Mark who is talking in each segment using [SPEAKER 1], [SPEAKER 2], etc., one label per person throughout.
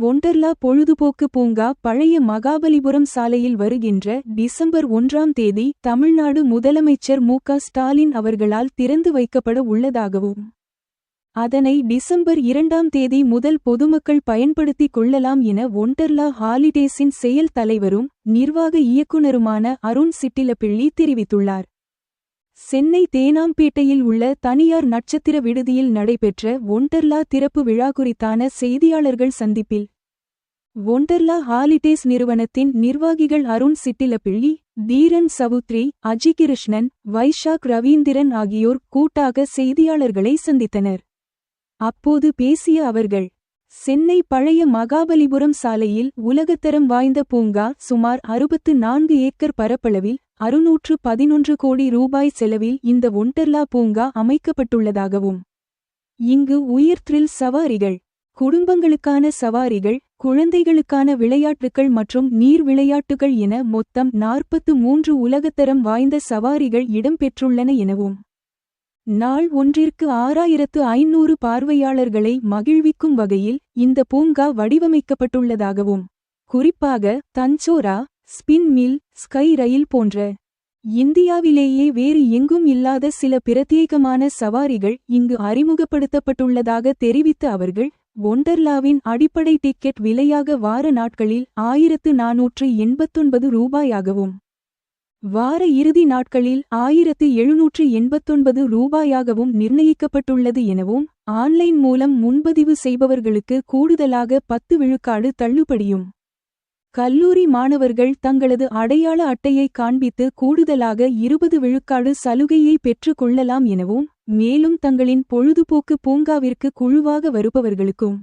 [SPEAKER 1] ஒண்டர்லா பொழுதுபோக்கு பூங்கா பழைய மகாபலிபுரம் சாலையில் வருகின்ற டிசம்பர் ஒன்றாம் தேதி தமிழ்நாடு முதலமைச்சர் மு க ஸ்டாலின் அவர்களால் திறந்து வைக்கப்பட உள்ளதாகவும் அதனை டிசம்பர் இரண்டாம் தேதி முதல் பொதுமக்கள் பயன்படுத்திக் கொள்ளலாம் என ஒண்டர்லா ஹாலிடேஸின் செயல் தலைவரும் நிர்வாக இயக்குனருமான அருண் சிட்டிலப்பிள்ளி தெரிவித்துள்ளார். சென்னை தேனாம்பேட்டையில் உள்ள தனியார் நட்சத்திர விடுதியில் நடைபெற்ற ஒண்டர்லா திறப்பு விழா குறித்தான செய்தியாளர்கள் சந்திப்பில் ஒண்டர்லா ஹாலிடேஸ் நிறுவனத்தின் நிர்வாகிகள் அருண் சிட்டிலப்பிள்ளி தீரன் சவுத்ரி அஜிகிருஷ்ணன் வைஷாக் ரவீந்திரன் ஆகியோர் கூட்டாக செய்தியாளர்களை சந்தித்தனர். அப்போது பேசிய அவர்கள் சென்னை பழைய மகாபலிபுரம் சாலையில் உலகத்தரம் வாய்ந்த பூங்கா சுமார் அறுபத்து நான்கு ஏக்கர் பரப்பளவில் அறுநூற்று பதினொன்று கோடி ரூபாய் செலவில் இந்த ஒண்டர்லா பூங்கா அமைக்கப்பட்டுள்ளதாகவும். இங்கு உயிர் த்ரில் சவாரிகள் குடும்பங்களுக்கான சவாரிகள் குழந்தைகளுக்கான விளையாட்டுகள் மற்றும் நீர் விளையாட்டுகள் என மொத்தம் நாற்பத்து மூன்று உலகத்தரம் வாய்ந்த சவாரிகள் இடம்பெற்றுள்ளன எனவும். நாள் ஒன்றிற்கு ஆறாயிரத்து ஐநூறு பார்வையாளர்களை மகிழ்விக்கும் வகையில் இந்த பூங்கா வடிவமைக்கப்பட்டுள்ளதாகவும் குறிப்பாக தஞ்சோரா ஸ்பின் மில் ஸ்கை ரயில் போன்ற இந்தியாவிலேயே வேறு எங்கும் இல்லாத சில பிரத்யேகமான சவாரிகள் இங்கு அறிமுகப்படுத்தப்பட்டுள்ளதாக தெரிவித்த அவர்கள் ஒண்டர்லாவின் அடிப்படை டிக்கெட் விலையாக வார நாட்களில் ஆயிரத்து நாநூற்று எண்பத்தொன்பது ரூபாயாகவும் வார இறுதி நாட்களில் ஆயிரத்து எழுநூற்று எண்பத்தொன்பது ரூபாயாகவும் நிர்ணயிக்கப்பட்டுள்ளது எனவும் ஆன்லைன் மூலம் முன்பதிவு செய்பவர்களுக்கு கூடுதலாக பத்து விழுக்காடு தள்ளுபடியும். கல்லூரி மாணவர்கள் தங்களது அடையாள அட்டையை காண்பித்து கூடுதலாக இருபது விழுக்காடு சலுகையை பெற்றுக் கொள்ளலாம் எனவும் மேலும் தங்களின் பொழுதுபோக்கு பூங்காவிற்கு குழுவாக வருபவர்களுக்கும்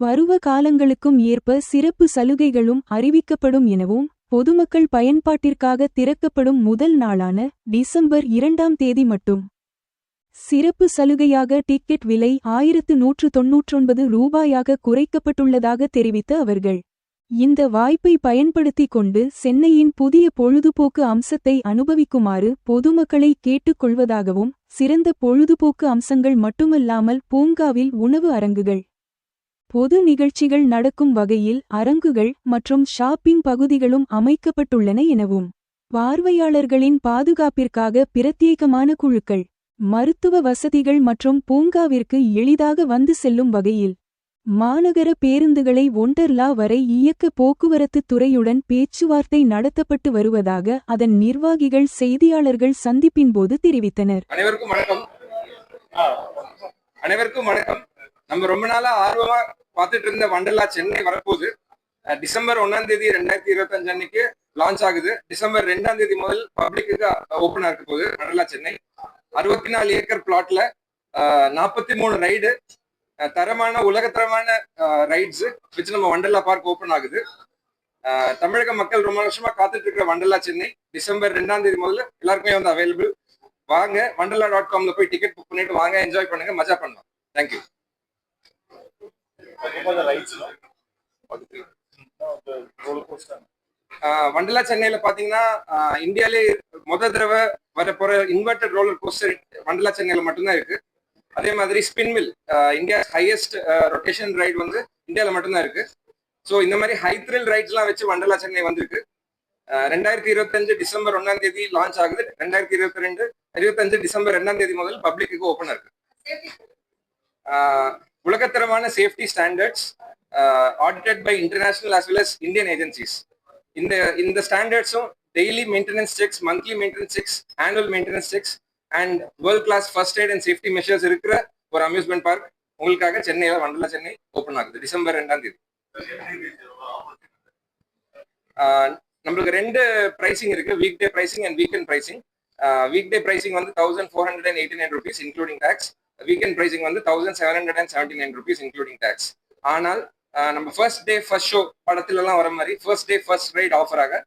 [SPEAKER 1] பருவ காலங்களுக்கும் ஏற்ப சிறப்பு சலுகைகளும் அறிவிக்கப்படும் எனவும் பொதுமக்கள் பயன்பாட்டிற்காக திறக்கப்படும் முதல் நாளான டிசம்பர் இரண்டாம் தேதி மட்டும். சிறப்பு சலுகையாக டிக்கெட் விலை ஆயிரத்து நூற்று தொன்னூற்றொன்பது ரூபாயாக குறைக்கப்பட்டுள்ளதாக தெரிவித்த அவர்கள். இந்த வாய்ப்பை பயன்படுத்திக் கொண்டு சென்னையின் புதிய பொழுதுபோக்கு அம்சத்தை அனுபவிக்குமாறு பொதுமக்களை கேட்டுக்கொள்வதாகவும் சிறந்த பொழுதுபோக்கு அம்சங்கள் மட்டுமல்லாமல் பூங்காவில் உணவு அரங்குகள் பொது நிகழ்ச்சிகள் நடக்கும் வகையில் அரங்குகள் மற்றும் ஷாப்பிங் பகுதிகளும் அமைக்கப்பட்டுள்ளன எனவும் பார்வையாளர்களின் பாதுகாப்பிற்காக பிரத்யேகமான குழுக்கள் மருத்துவ வசதிகள் மற்றும் பூங்காவிற்கு எளிதாக வந்து செல்லும் வகையில் மாநகர பேருந்துகளை ஒண்டர்லா வரை இயக்க போக்குவரத்து துறையுடன் பேச்சுவார்த்தை நடத்தப்பட்டு வருவதாக அதன் நிர்வாகிகள் செய்தியாளர்கள் சந்திப்பின்போது தெரிவித்தனர்.
[SPEAKER 2] அனைவருக்கும் வணக்கம். அனைவருக்கும் வணக்கம். நம்ம ரொம்ப நாளா ஆர்வமா பார்த்துட்டு இருந்த வண்டர்லா சென்னை வரப்போகுது. டிசம்பர் ஒன்னாம் தேதி ரெண்டாயிரத்தி இருபத்தஞ்சு அன்னைக்கு லான்ச் ஆகுது. டிசம்பர் ரெண்டாம் தேதி முதல் பப்ளிக்கு ஓப்பனா இருக்க போகுது வண்டர்லா சென்னை. அறுபத்தி நாலு ஏக்கர் பிளாட்ல நாற்பத்தி மூணு ரைடு தரமான உலகத்தரமான ரைட்ஸ் வச்சு நம்ம வண்டர்லா பார்க் ஓப்பன் ஆகுது. தமிழக மக்கள் ரொம்ப வருஷமா காத்துட்டு இருக்கிற வண்டர்லா சென்னை. டிசம்பர் ரெண்டாம் தேதி முதல்ல எல்லாருக்குமே வந்து அவைலபிள் வாங்க வண்டர்லா டாட் காம்ல போய் டிக்கெட் புக் பண்ணிட்டு வாங்க என்ஜாய் பண்ணுங்க மஜா பண்ணலாம். தேங்க்யூ வண்டலா சென்னையில பாத்தீங்கன்னா இந்தியாலே முத தடவை வரப்போற இன்வெர்டட் ரோலர் கோஸ்டர் வண்டலா சென்னையில மட்டும்தான் இருக்கு. அதே மாதிரி spin mill India highest rotation ride வந்து இந்தியாவில் மட்டும்தான் இருக்கு. ஸோ இந்த மாதிரி ஹை த்ரில் ரைட்ஸ்லாம் வச்சு வண்டலா சென்னை வந்திருக்கு. ரெண்டாயிரத்தி இருபத்தஞ்சு டிசம்பர் ஒன்னாம் தேதி லான்ச் ஆகுது. ரெண்டாயிரத்தி இருபத்தி ரெண்டு இருபத்தஞ்சு டிசம்பர் ரெண்டாம் தேதி முதல் பப்ளிக்கு ஓப்பன் இருக்கு. ஆஹ் உலகத்தரமான safety standards audited by international as well as Indian agencies இந்த இந்த ஸ்டாண்டர்ட்ஸும் daily maintenance checks monthly maintenance checks annual maintenance checks and world class first aid and safety measures இருக்கிற ஒரு அம்யூஸ்மெண்ட் பார்க் உங்களுக்காக சென்னையில வண்டலா சென்னை ஓப்பன் ஆகுது. December ரெண்டாம் தேதி. ஆஹ் நம்மளுக்கு ரெண்டு ப்ரைசிங் இருக்கு. Weekday pricing and weekend pricing weekday pricing வந்து thousand four hundred and eighty nine rupees including tax weekend pricing வந்து thousand seven hundred and seventy nine rupees including tax ஆனால் நம்ம ஃபர்ஸ்ட் டே ஃபர்ஸ்ட் ஷோ படத்துல எல்லாம் வர மாதிரி first day first right ஆஃபராக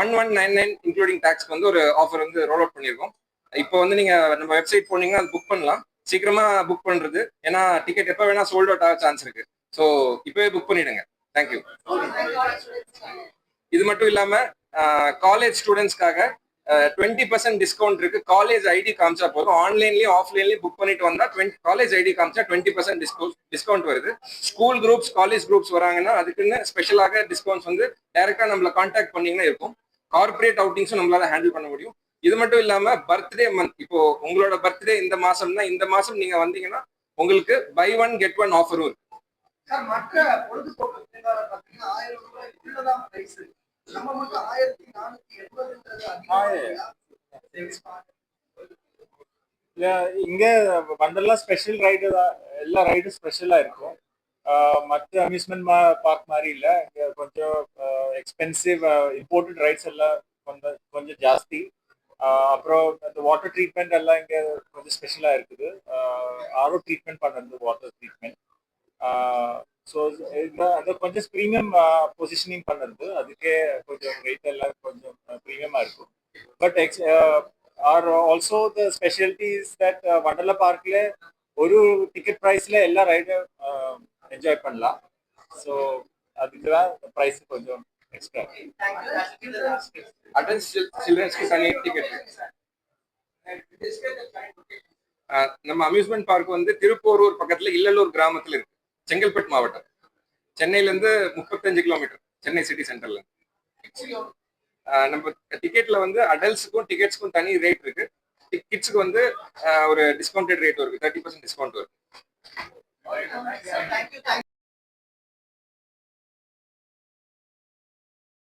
[SPEAKER 2] one one nine nine including டேக்ஸ்க்கு வந்து ஒரு offer வந்து ரோல் அவுட் பண்ணியிருக்கோம். இப்போ வந்து நீங்க நம்ம வெப்சைட் போனீங்கன்னா அது புக் பண்ணலாம். சீக்கிரமா புக் பண்றது. ஏன்னா டிக்கெட் எப்போ வேணா சோல்ட் அவுட் ஆக சான்ஸ் இருக்கு. ஸோ இப்பவே புக் பண்ணிடுங்க. தேங்க்யூ இது மட்டும் இல்லாம காலேஜ் ஸ்டூடெண்ட்ஸ்க்காக டுவெண்ட்டி பர்சன்ட் டிஸ்கவுண்ட் இருக்கு. காலேஜ் ஐடி காமிச்சா போதும். ஆன்லைன்லயும் ஆஃப்லைன்லயும் புக் பண்ணிட்டு வந்தா டுவெண்ட்டி காலேஜ் ஐடி காமிச்சா டுவெண்ட்டி பர்சன்ட் டிஸ்கவுண்ட் டிஸ்கவுண்ட் வருது. ஸ்கூல் குரூப்ஸ் காலேஜ் குரூப்ஸ் வராங்கன்னா அதுக்குன்னு ஸ்பெஷலாக டிஸ்கவுண்ட்ஸ் வந்து டைரக்டா நம்மள கான்டாக்ட் பண்ணீங்கன்னா இருக்கும். கார்பரேட் அவுட்டிங்ஸும் நம்மளால ஹேண்டில் பண்ண முடியும். இது மட்டும் இல்லாம பர்த்டே மந்த் இப்போ உங்களோட பர்த்டே இந்த மாசம்னா இந்த மாசம் நீங்க வந்தீங்கன்னா உங்களுக்கு பை ஒன் கெட் ஒன் ஆஃபரும் இருக்கு.
[SPEAKER 3] மற்ற பொழுதுபோக்கு
[SPEAKER 4] இங்க வண்டர்லா ஸ்பெஷல் ரைடு எல்லா ரைடும் ஸ்பெஷலா இருக்கும். மத்த அம்யூஸ்மெண்ட் பார்க் மாதிரி இல்ல. இங்க கொஞ்சம் எக்ஸ்பென்சிவ் இம்போர்ட்டட் ரைட்ஸ் எல்லாம் கொஞ்சம் கொஞ்சம் ஜாஸ்தி. அப்புறம் இந்த வாட்டர் ட்ரீட்மெண்ட் எல்லாம் இங்க கொஞ்சம் ஸ்பெஷலா இருக்குது. ஆரோ ட்ரீட்மெண்ட் பண்ணுறது வாட்டர் ட்ரீட்மெண்ட் ஸோ அந்த கொஞ்சம் ப்ரீமியம் பொசிஷனிங் பண்ணுறது. அதுக்கே கொஞ்சம் ரேட் எல்லாம் கொஞ்சம் ப்ரீமியமாக இருக்கும். But X are also the specialities that Wonderla பார்க்கில் ஒரு டிக்கெட் ப்ரைஸில் எல்லா ரைடும் என்ஜாய் பண்ணலாம். ஸோ அதுக்கு தான் ப்ரைஸ் கொஞ்சம் எக்ஸ்ட்ரா
[SPEAKER 2] அடல்ட் சில்ட்ரன்ஸ்க்கு தனி டிக்கெட் நம்ம அம்யூஸ்மெண்ட் பார்க் வந்து திருப்போரூர் பக்கத்துல இல்லலூர் கிராமத்துல இருக்கு. செங்கல்பட்டு மாவட்டம். சென்னையில இருந்து முப்பத்தஞ்சு கிலோமீட்டர். சென்னை சிட்டி சென்டர்ல இருந்து. ஆஹ் நம்ம டிக்கெட்ல வந்து அடல்ட்ஸுக்கும் டிக்கெட்ஸ்க்கும் தனி ரேட் இருக்கு. கிட்ஸுக்கு வந்து ஒரு டிஸ்கவுண்டட் ரேட் இருக்கு. தேர்ட்டி பர்சன்ட் டிஸ்கவுண்ட் இருக்கு.